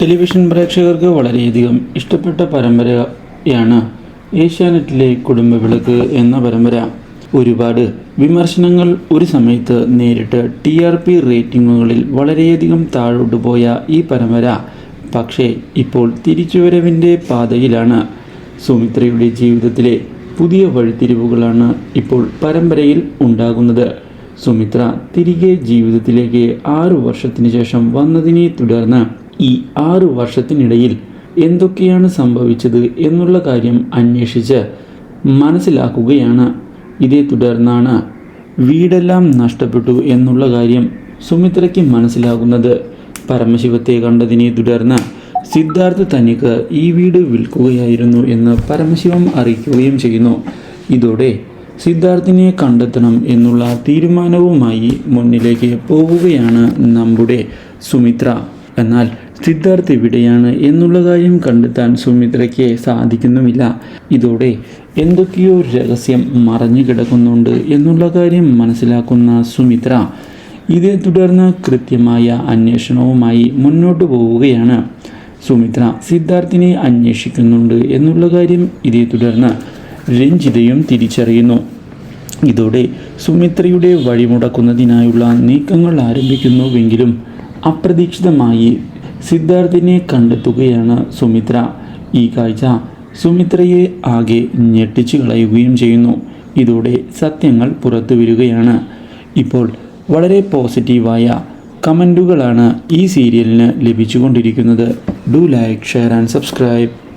Television പ്രേക്ഷകർക്ക് വളരെയധികം ഇഷ്ടപ്പെട്ട പരമ്പരയാണ് ഏഷ്യാനെറ്റിലെ കുടുംബ വിളക്ക് എന്ന പരമ്പര. ഒരുപാട് വിമർശനങ്ങൾ ഒരു സമയത്ത് നേരിട്ട് ടി ആർ പി റേറ്റിംഗുകളിൽ വളരെയധികം താഴോട്ട് പോയ ഈ പരമ്പര. പക്ഷേ ഇപ്പോൾ തിരിച്ചുവരവിന്റെ പാതയിലാണ്. സുമിത്രയുടെ ജീവിതത്തിലെ പുതിയ വഴിത്തിരിവുകളാണ് ഇപ്പോൾ പരമ്പരയിൽ ഉണ്ടാകുന്നത്. സുമിത്ര തിരികെ ജീവിതത്തിലേക്ക് ആറു വർഷത്തിന് ശേഷം വന്നതിനെ തുടർന്ന് ഈ ആറു വർഷത്തിനിടയിൽ എന്തൊക്കെയാണ് സംഭവിച്ചത് എന്നുള്ള കാര്യം അന്വേഷിച്ച് മനസ്സിലാക്കുകയാണ്. ഇതേ തുടർന്നാണ് വീടെല്ലാം നഷ്ടപ്പെട്ടു എന്നുള്ള കാര്യം സുമിത്രയ്ക്ക് മനസ്സിലാകുന്നത്. പരമശിവത്തെ കണ്ടതിനെ തുടർന്ന് സിദ്ധാർത്ഥ് തനിക്ക് ഈ വീട് വിൽക്കുകയായിരുന്നു എന്ന് പരമശിവം അറിയിക്കുകയും ചെയ്യുന്നു. ഇതോടെ സിദ്ധാർത്ഥിനെ കണ്ടെത്തണം എന്നുള്ള തീരുമാനവുമായി മുന്നിലേക്ക് പോവുകയാണ് നമ്മുടെ സുമിത്ര. എന്നാൽ സിദ്ധാർത്ഥ് എവിടെയാണ് എന്നുള്ള കാര്യം കണ്ടെത്താൻ സുമിത്രയ്ക്ക് സാധിക്കുന്നുമില്ല. ഇതോടെ എന്തൊക്കെയോ രഹസ്യം മറഞ്ഞു കിടക്കുന്നുണ്ട് എന്നുള്ള കാര്യം മനസ്സിലാക്കുന്ന സുമിത്ര ഇതേ തുടർന്ന് കൃത്യമായ അന്വേഷണവുമായി മുന്നോട്ട് പോവുകയാണ്. സുമിത്ര സിദ്ധാർത്ഥിനെ അന്വേഷിക്കുന്നുണ്ട് എന്നുള്ള കാര്യം ഇതേ തുടർന്ന് രഞ്ജിതയും തിരിച്ചറിയുന്നു. ഇതോടെ സുമിത്രയുടെ വഴിമുടക്കുന്നതിനായുള്ള നീക്കങ്ങൾ ആരംഭിക്കുന്നുവെങ്കിലും അപ്രതീക്ഷിതമായി സിദ്ധാർത്ഥിനെ കണ്ടെത്തുകയാണ് സുമിത്ര. ഈ കാഴ്ച സുമിത്രയെ ആകെ ഞെട്ടിച്ചു കളയുകയും ചെയ്യുന്നു. ഇതോടെ സത്യങ്ങൾ പുറത്തു വരികയാണ്. ഇപ്പോൾ വളരെ പോസിറ്റീവായ കമന്റുകളാണ് ഈ സീരിയലിന് ലഭിച്ചുകൊണ്ടിരിക്കുന്നത്. Do like share and subscribe.